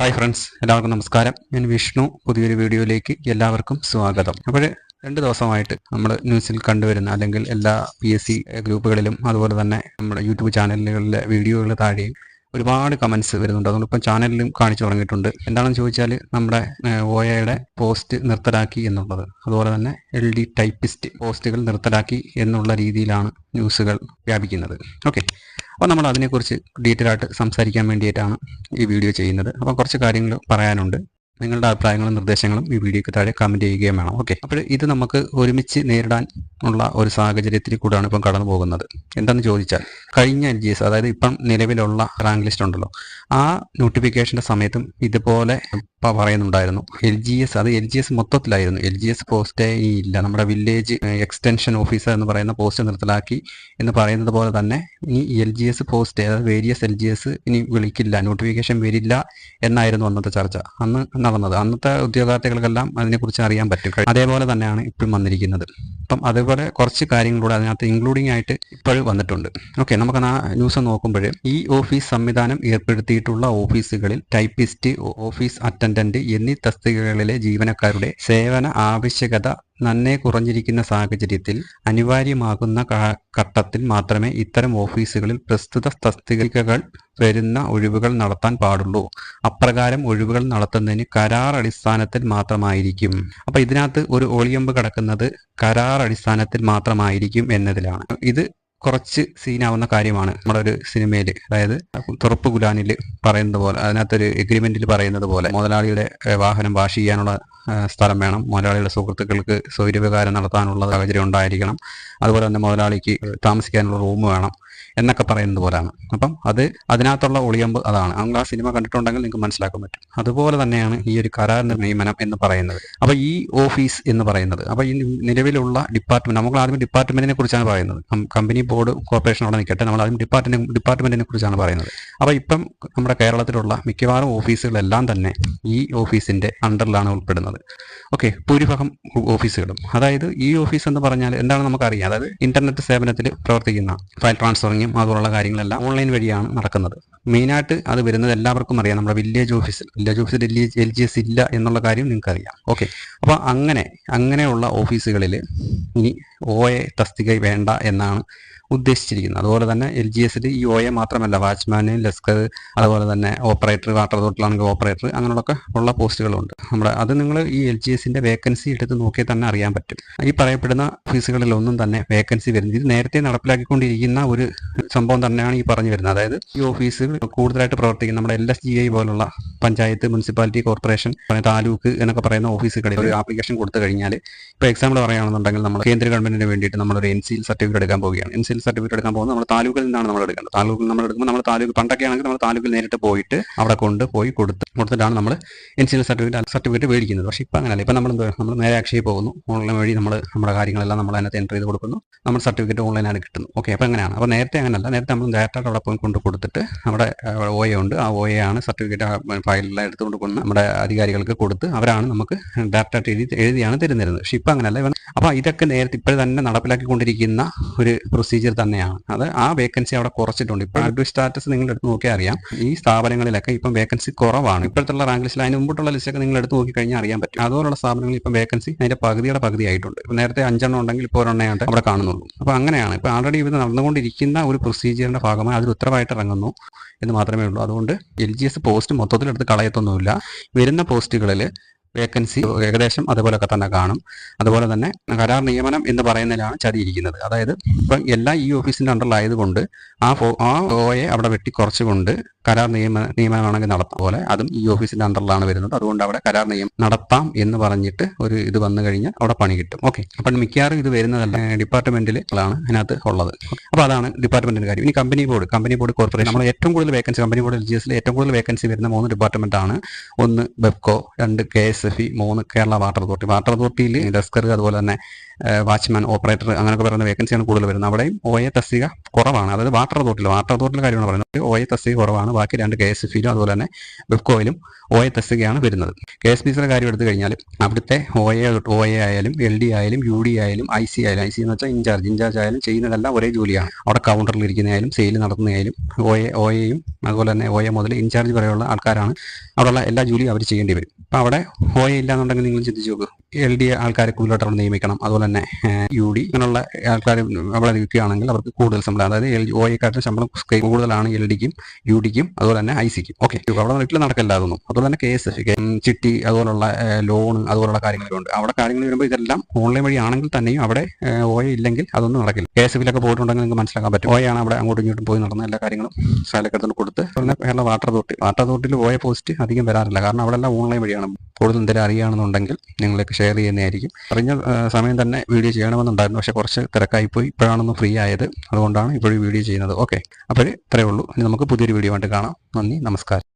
Hi friends എല്ലാവർക്കും നമസ്കാരം. ഞാൻ വിഷ്ണു പുതിയൊരു വീഡിയോയിലേക്ക് എല്ലാവർക്കും സ്വാഗതം. അപ്പോൾ രണ്ട് ദിവസമായിട്ട് നമ്മൾ ന്യൂസിൽ കണ്ടുവരുന്ന അല്ലെങ്കിൽ എല്ലാ പി എസ് സി ഗ്രൂപ്പുകളിലും അതുപോലെ തന്നെ നമ്മുടെ യൂട്യൂബ് ചാനലുകളിലെ വീഡിയോകൾ താഴെയും ഒരുപാട് കമൻസ് വരുന്നുണ്ട്. ഇപ്പം ചാനലിലും കാണിച്ചു തുടങ്ങിയിട്ടുണ്ട്. എന്താണെന്ന് ചോദിച്ചാൽ നമ്മുടെ ഒയയുടെ പോസ്റ്റ് നിർത്തലാക്കി എന്നുള്ളത്. അതുപോലെ തന്നെ എൽ ഡി ടൈപ്പിസ്റ്റ് പോസ്റ്റുകൾ നിർത്തലാക്കി എന്നുള്ള രീതിയിലാണ് ന്യൂസുകൾ വ്യാപിക്കുന്നത്. ഓക്കെ അപ്പോൾ നമ്മൾ അതിനെക്കുറിച്ച് ഡീറ്റെയിൽ ആയിട്ട് സംസാരിക്കാൻ വേണ്ടിയിട്ടാണ് ഈ വീഡിയോ ചെയ്യുന്നത്. അപ്പോൾ കുറച്ച് കാര്യങ്ങൾ പറയാനുണ്ട്. നിങ്ങളുടെ അഭിപ്രായങ്ങളും നിർദ്ദേശങ്ങളും ഈ വീഡിയോയ്ക്ക് താഴെ കമന്റ് ചെയ്യുകയും വേണം. ഓക്കെ അപ്പോൾ ഇത് നമുക്ക് ഒരുമിച്ച് നേരിടാൻ ഉള്ള ഒരു സാഹചര്യത്തിൽ കൂടെയാണ് ഇപ്പം കടന്നു പോകുന്നത്. എന്താണെന്ന് ചോദിച്ചാൽ കഴിഞ്ഞ എൽ ജി എസ് അതായത് ഇപ്പം നിലവിലുള്ള റാങ്ക് ലിസ്റ്റ് ഉണ്ടല്ലോ ആ നോട്ടിഫിക്കേഷന്റെ സമയത്തും ഇതുപോലെ പറയുന്നുണ്ടായിരുന്നു. എൽ ജി എസ് അത് എൽ ജി എസ് മൊത്തത്തിലായിരുന്നു. എൽ ജി എസ് പോസ്റ്റേ ഇല്ല. നമ്മുടെ വില്ലേജ് എക്സ്റ്റൻഷൻ ഓഫീസർ എന്ന് പറയുന്ന പോസ്റ്റ് നിർത്തലാക്കി എന്ന് പറയുന്നത് പോലെ തന്നെ ഈ എൽ ജി എസ് പോസ്റ്റ് അതായത് വേരിയസ് എൽ ജി എസ് ഇനി വിളിക്കില്ല നോട്ടിഫിക്കേഷൻ വരില്ല എന്നായിരുന്നു അന്നത്തെ ചർച്ച. അന്ന് നടന്നത്. അന്നത്തെ ഉദ്യോഗാർത്ഥികൾക്കെല്ലാം അതിനെക്കുറിച്ച് അറിയാൻ പറ്റും. അതേപോലെ തന്നെയാണ് ഇപ്പോഴും വന്നിരിക്കുന്നത്. അപ്പം അതേപോലെ കുറച്ച് കാര്യങ്ങളൂടെ അതിനകത്ത് ഇൻക്ലൂഡിംഗ് ആയിട്ട് ഇപ്പോഴും വന്നിട്ടുണ്ട്. ഓക്കെ നമുക്ക് ആ ന്യൂസ് നോക്കുമ്പോൾ ഈ ഓഫീസ് സംവിധാനം ഏർപ്പെടുത്തിയിട്ടുള്ള ഓഫീസുകളിൽ ടൈപ്പിസ്റ്റ് ഓഫീസ് അറ്റൻഡന്റ് എന്നീ തസ്തികകളിലെ ജീവനക്കാരുടെ സേവന ആവശ്യകത നന്നേ കുറഞ്ഞിരിക്കുന്ന സാഹചര്യത്തിൽ അനിവാര്യമാകുന്ന ഘട്ടത്തിൽ മാത്രമേ ഇത്തരം ഓഫീസുകളിൽ പ്രസ്തുത തസ്തികകൾ വരുന്ന ഒഴിവുകൾ നടത്താൻ പാടുള്ളൂ. അപ്രകാരം ഒഴിവുകൾ നടത്തുന്നതിന് കരാർ അടിസ്ഥാനത്തിൽ മാത്രമായിരിക്കും. അപ്പൊ ഇതിനകത്ത് ഒരു ഒളിയമ്പ് കിടക്കുന്നത് കരാർ അടിസ്ഥാനത്തിൽ മാത്രമായിരിക്കും എന്നതിലാണ്. ഇത് കുറച്ച് സീനാവുന്ന കാര്യമാണ് നമ്മുടെ ഒരു സിനിമയിൽ അതായത് തുറപ്പ് ഗുലാനിൽ പറയുന്നത് പോലെ അതിനകത്തൊരു എഗ്രിമെന്റിൽ പറയുന്നത് പോലെ മുതലാളിയുടെ വാഹനം വാഷ് ചെയ്യാനുള്ള സ്ഥലം വേണം. മുതലാളിയുടെ സുഹൃത്തുക്കൾക്ക് സൗകര്യവികാരം നടത്താനുള്ള സാഹചര്യം ഉണ്ടായിരിക്കണം. അതുപോലെ തന്നെ മുതലാളിക്ക് താമസിക്കാനുള്ള റൂം വേണം. എന്നൊക്കെ പറയുന്നത് പോലാണ്. അപ്പം അത് അതിനകത്തുള്ള ഒളിയമ്പ് അതാണ്. നിങ്ങൾ ആ സിനിമ കണ്ടിട്ടുണ്ടെങ്കിൽ നിങ്ങൾക്ക് മനസ്സിലാക്കാൻ പറ്റും. അതുപോലെ തന്നെയാണ് ഈ ഒരു കരാർ നിയമനം എന്ന് പറയുന്നത്. അപ്പോൾ ഈ ഓഫീസ് എന്ന് പറയുന്നത്. അപ്പോൾ ഈ നിലവിലുള്ള ഡിപ്പാർട്ട്മെന്റ് നമ്മൾ ആദ്യം ഡിപ്പാർട്ട്മെന്റിനെ കുറിച്ചാണ് പറയുന്നത്. കമ്പനി ബോർഡ് കോർപ്പറേഷൻ അവിടെ നിൽക്കട്ടെ നമ്മൾ ആദ്യം ഡിപ്പാർട്ട്മെന്റ് ഡിപ്പാർട്ട്മെന്റിനെ കുറിച്ചാണ് പറയുന്നത്. അപ്പോൾ ഇപ്പം നമ്മുടെ കേരളത്തിലുള്ള മിക്കവാറും ഓഫീസുകളെല്ലാം തന്നെ ഈ ഓഫീസിന്റെ അണ്ടറിലാണ് ഉൾപ്പെടുന്നത്. ഓക്കെ ഭൂരിഭാഗം ഓഫീസുകളും. അതായത് ഈ ഓഫീസ് എന്ന് പറഞ്ഞാൽ എന്താണ് നമുക്കറിയാം? അതായത് ഇന്റർനെറ്റ് സേവനത്തിൽ പ്രവർത്തിക്കുന്ന ഫയൽ ട്രാൻസ്ഫറിങ്ങും അതുപോലുള്ള കാര്യങ്ങളെല്ലാം ഓൺലൈൻ വഴിയാണ് നടക്കുന്നത്. മെയിനായിട്ട് അത് വരുന്നത് എല്ലാവർക്കും അറിയാം. നമ്മുടെ വില്ലേജ് ഓഫീസിൽ. വില്ലേജ് ഓഫീസിൽ എൽ ജി എസ് ഇല്ല എന്നുള്ള കാര്യം നിങ്ങൾക്ക് അറിയാം ഓക്കെ. അപ്പോൾ അങ്ങനെ അങ്ങനെയുള്ള ഓഫീസുകളിൽ ഇനി ഒ എ തസ്തിക വേണ്ട എന്നാണ് ഉദ്ദേശിച്ചിരിക്കുന്നത് അതുപോലെ തന്നെ എൽ ജി എസിൽ ഈ ഒ എ മാത്രമല്ല വാച്ച്മാന് ലെസ്കർ അതുപോലെ തന്നെ ഓപ്പറേറ്റർ വാട്ടർ അതോറിറ്റിലാണെങ്കിൽ ഓപ്പറേറ്റർ അങ്ങനെയുള്ളൊക്കെ ഉള്ള പോസ്റ്റുകളുണ്ട്. നമ്മുടെ അത് നിങ്ങൾ ഈ എൽ ജി എസിന്റെ വേക്കൻസി എടുത്ത് നോക്കിയാൽ തന്നെ അറിയാൻ പറ്റും. ഈ പറയപ്പെടുന്ന ഓഫീസുകളിലൊന്നും തന്നെ വേക്കൻസി വരുന്നത് ഇത് നേരത്തെ നടപ്പിലാക്കിക്കൊണ്ടിരിക്കുന്ന ഒരു സംഭവം തന്നെയാണ് ഈ പറഞ്ഞു വരുന്നത്. അതായത് ഈ ഓഫീസുകൾ കൂടുതലായിട്ട് പ്രവർത്തിക്കുന്ന നമ്മുടെ എൽ എസ് ജി ഐ പോലുള്ള പഞ്ചായത്ത് മുനിസിപ്പാലിറ്റി കോർപ്പറേഷൻ താലൂക്ക് എന്നൊക്കെ പറയുന്ന ഓഫീസുകളിൽ ഒരു ആപ്ലിക്കേഷൻ കൊടുത്തു കഴിഞ്ഞാൽ ഇപ്പോൾ എക്സാമ്പിൾ പറയുകയാണെന്നുണ്ടെങ്കിൽ നമ്മൾ കേന്ദ്ര ഗവൺമെന്റിന് വേണ്ടിയിട്ട് നമ്മളൊരു എൻ സിയിൽ സർട്ടിഫിക്കറ്റ് എടുക്കാൻ പോവുകയാണ്. എൻ സിയിൽ സർട്ടിഫിക്കറ്റ് എടുക്കാൻ പോകുന്നത് നമ്മൾ താലൂക്കിൽ നിന്നാണ് നമ്മൾ എടുക്കുന്നത് താലൂക്കിൽ നമ്മൾ എടുക്കുമ്പോൾ നമ്മൾ താലൂക്ക് പണ്ടൊക്കെ ആണെങ്കിൽ നമ്മൾ താലൂക്കിൽ നേരിട്ട് പോയിട്ട് അവിടെ കൊണ്ട് പോയി കൊടുത്ത് കൊടുത്തിട്ടാണ് നമ്മൾ എൻ സിയിൽ സർട്ടിഫിക്കറ്റ് സർട്ടിഫിക്കറ്റ് മേടിക്കുന്നത്. പക്ഷേ ഇപ്പം അങ്ങനെയല്ല. ഇപ്പം നമ്മൾ നമ്മൾ നേരെ അക്ഷയ പോകുന്നു. ഓൺലൈൻ വഴി നമ്മൾ നമ്മുടെ കാര്യങ്ങളെല്ലാം നമ്മൾ അതിനകത്ത് എന്റർ ചെയ്ത് കൊടുക്കുന്നു. നമ്മൾ സർട്ടിഫിക്കറ്റ് ഓൺലൈനാണ് കിട്ടുന്നു ഓക്കെ അപ്പോൾ അങ്ങനെയാണ്. അപ്പോൾ നേരത്തെ അങ്ങനെയല്ല. നേരത്തെ നമ്മൾ ഡയറക്റ്റായിട്ട് അവിടെ പോയി കൊണ്ട് കൊടുത്തിട്ട് നമ്മുടെ ഒ എ ഉണ്ട്. ആ ഒ എ ആണ് സർട്ടിഫിക്കറ്റ് ഫയലെല്ലാം എടുത്തുകൊണ്ട് കൊണ്ട് നമ്മുടെ അധികാരികൾക്ക് കൊടുത്ത് അവരാണ് നമുക്ക് ഡയറക്റ്റായിട്ട് എഴുതി എഴുതിയാണ് തരുന്നിരുന്നത് പക്ഷേ ഇപ്പം അങ്ങനെയല്ല. അപ്പോൾ ഇതൊക്കെ നേരത്തെ ഇപ്പോഴും തന്നെ നടപ്പിലാക്കിക്കൊണ്ടിരിക്കുന്ന ഒരു പ്രൊസീജിയർ തന്നെയാണ്. അത് ആ വേക്കൻസി അവിടെ കുറച്ചിട്ടുണ്ട്. ഇപ്പോൾ അഡ്വ സ്റ്റാറ്റസ് നിങ്ങൾ എടുത്ത് നോക്കിയാൽ അറിയാം. ഈ സ്ഥാപനങ്ങളിലൊക്കെ ഇപ്പം വേക്കൻസി കുറവാണ്. ഇപ്പോഴത്തുള്ള റാങ്ക് ലിസ്റ്റിൽ അതിന് മുമ്പോട്ടുള്ള ലിസ്റ്റൊക്കെ നിങ്ങൾ എടുത്ത് നോക്കി കഴിഞ്ഞാൽ അറിയാൻ പറ്റും. അതുപോലുള്ള സ്ഥാപനങ്ങളിൽ ഇപ്പം വേക്കൻസി അതിന്റെ പകുതിയുടെ പകുതി ആയിട്ടുണ്ട് ഇപ്പോൾ നേരത്തെ അഞ്ചെണ്ണം ഉണ്ടെങ്കിൽ ഇപ്പോൾ ഒരെണ്ണയായിട്ട് അവിടെ കാണുന്നുള്ളൂ. അപ്പോൾ അങ്ങനെയാണ്. ഇപ്പോൾ ആൾറെഡി ഇത് നടന്നുകൊണ്ടിരിക്കുന്ന ഒരു പ്രൊസീജിയറിന്റെ ഭാഗമായി അതിൽ ഉത്തരവായിട്ട് ഇറങ്ങുന്നു എന്ന് മാത്രമേ ഉള്ളൂ. അതുകൊണ്ട് എൽ ജി എസ് പോസ്റ്റ് മൊത്തത്തിലെടുത്ത് കളയത്തൊന്നുമില്ല. വരുന്ന പോസ്റ്റുകളിൽ വേക്കൻസി ഏകദേശം അതുപോലൊക്കെ തന്നെ കാണും. അതുപോലെ തന്നെ കരാർ നിയമനം എന്ന് പറയുന്നതിലാണ് ചതിയിരിക്കുന്നത്. അതായത് ഇപ്പം എല്ലാ ഈ ഓഫീസിന്റെ അണ്ടറിലായതുകൊണ്ട് ആ ഫോ ആ ഓയെ അവിടെ വെട്ടി കുറച്ചുകൊണ്ട് കരാർ നിയമ നിയമനമാണെങ്കിൽ നടത്താം പോലെ അതും ഈ ഓഫീസിന്റെ അണ്ടറിലാണ് വരുന്നത്. അതുകൊണ്ട് അവിടെ കരാർ നിയമം നടത്താം എന്ന് പറഞ്ഞിട്ട് ഒരു ഇത് വന്നു കഴിഞ്ഞാൽ അവിടെ പണി കിട്ടും. ഓക്കെ. അപ്പം മിക്കവാറും ഇത് വരുന്നതല്ല ഡിപ്പാർട്ട്മെന്റിലാണ് അതിനകത്ത് ഉള്ളത്. അപ്പോൾ അതാണ് ഡിപ്പാർട്ട്മെന്റിന്റെ കാര്യം. ഇനി company board. Company board corporation. നമ്മൾ ഏറ്റവും കൂടുതൽ vacancy company board L G എസിൽ ഏറ്റവും കൂടുതൽ വേക്കൻസി വരുന്ന മൂന്ന് ഡിപ്പാർട്ട്മെന്റ് ആണ് ഒന്ന് ബെബ്കോ രണ്ട് കെ എസ് എഫ് ഇ മൂന്ന് കേരള വാട്ടർ അതോറിറ്റി. വാട്ടർ അതോറിറ്റിയിൽ ഡെസ്കർ അതുപോലെ തന്നെ വാച്ച്മാൻ ഓപ്പറേറ്റർ അങ്ങനെയൊക്കെ പറയുന്ന വേക്കൻസിയാണ് കൂടുതൽ വരുന്നത്. അവിടെയും ഒ എ തസ്തിക കുറവാണ്. അതായത് വാട്ടർ അതോറിറ്റിയിൽ വാട്ടർ അതോറിറ്റിയിൽ കാര്യമാണ് പറയുന്നത്. ഒ എ തസ്തിക കുറവാണ്. ബാക്കി രണ്ട് കെ എസ് എഫിലും അതുപോലെ തന്നെ ബെബ്കോയിലും ഒ എ തസ്തികയാണ് വരുന്നത്. കെ എസ് ബി സിയുടെ കാര്യം എടുത്തു കഴിഞ്ഞാൽ അവിടുത്തെ ഒ എ ഒ എ ആയാലും എൽ ഡി ആയാലും യു ഡി ആയാലും ഐ സി ആയാലും ഐ സി എന്ന് വെച്ചാൽ ഇൻചാർജ് ഇൻചാർജ് ആയാലും ചെയ്യുന്നതെല്ലാം ഒരേ ജോലിയാണ്. അവിടെ കൗണ്ടറിൽ ഇരിക്കുന്നതായാലും സെയിൽ നടത്തുന്നതായാലും ഒ എ ഒ എയും അതുപോലെ തന്നെ ഒ എ മുതൽ ഇൻചാർജ് വരെയുള്ള ആൾക്കാരാണ്. അവിടെയുള്ള എല്ലാ ജോലിയും അവർ ചെയ്യേണ്ടി വരും. അപ്പോൾ അവിടെ ഒ എ ഇല്ലാന്നുണ്ടെങ്കിൽ നിങ്ങൾ ചിന്തിച്ച് നോക്ക്. എൽ ഡി ആൾക്കാരെ കൂടുതലായിട്ട് അവിടെ നിയമിക്കണം. അതുപോലെ തന്നെ യു ഡി അങ്ങനെയുള്ള ആൾക്കാർ അവിടെ നിൽക്കുകയാണെങ്കിൽ അവർക്ക് കൂടുതൽ ശമ്പളം. അതായത് എൽ ഒ എക്കാട്ടിലും ശമ്പളം കൂടുതലാണ് എൽ ഡിക്കും യു ഡിക്കും അതുപോലെ തന്നെ ഐ സിക്കും. ഓക്കെ. അവിടെ വീട്ടിൽ നടക്കില്ല അതൊന്നും അതുപോലെ തന്നെ കേസ് ചിട്ടി അതുപോലുള്ള ലോൺ അതുപോലുള്ള കാര്യങ്ങളുണ്ട് അവിടെ കാര്യങ്ങൾ വരുമ്പോൾ ഇതെല്ലാം ഓൺലൈൻ വഴി ആണെങ്കിൽ തന്നെയും അവിടെ ഒ ഇല്ലെങ്കിൽ അതൊന്നും നടക്കില്ല. കെ എസ് എഫിലൊക്കെ പോയിട്ടുണ്ടെങ്കിൽ നിങ്ങൾക്ക് മനസ്സിലാക്കാൻ പറ്റും. ഒ ആണ് അവിടെ അങ്ങോട്ടും ഇങ്ങോട്ടും പോയി നടന്ന എല്ലാ കാര്യങ്ങളും സ്ഥലക്കെടുത്ത് കൊടുത്ത് അതുപോലെ കേരള വാട്ടർ അതോറിറ്റി. വാട്ടർ അതോറിറ്റിയിൽ എ പോസ്റ്റ് അധികം വരാറില്ല. കാരണം അവിടെ എല്ലാം ഓൺലൈൻ വഴിയാണ്. കൂടുതൽ എന്തെങ്കിലും അറിയുകയാണെന്നുണ്ടെങ്കിൽ നിങ്ങളൊക്കെ ഷെയർ ചെയ്യുന്നതായിരിക്കും. പറഞ്ഞ സമയം തന്നെ വീഡിയോ ചെയ്യണമെന്നുണ്ടായിരുന്നു. പക്ഷെ കുറച്ച് തിരക്കായിപ്പോയി. ഇപ്പോഴാണൊന്ന് ഫ്രീ ആയത്. അതുകൊണ്ടാണ് ഇപ്പോഴും വീഡിയോ ചെയ്യുന്നത്. ഓക്കെ അപ്പോൾ ഇത്രയേ ഉള്ളൂ. ഇനി നമുക്ക് പുതിയൊരു വീഡിയോ ആയിട്ട് കാണാം. നന്ദി. നമസ്കാരം.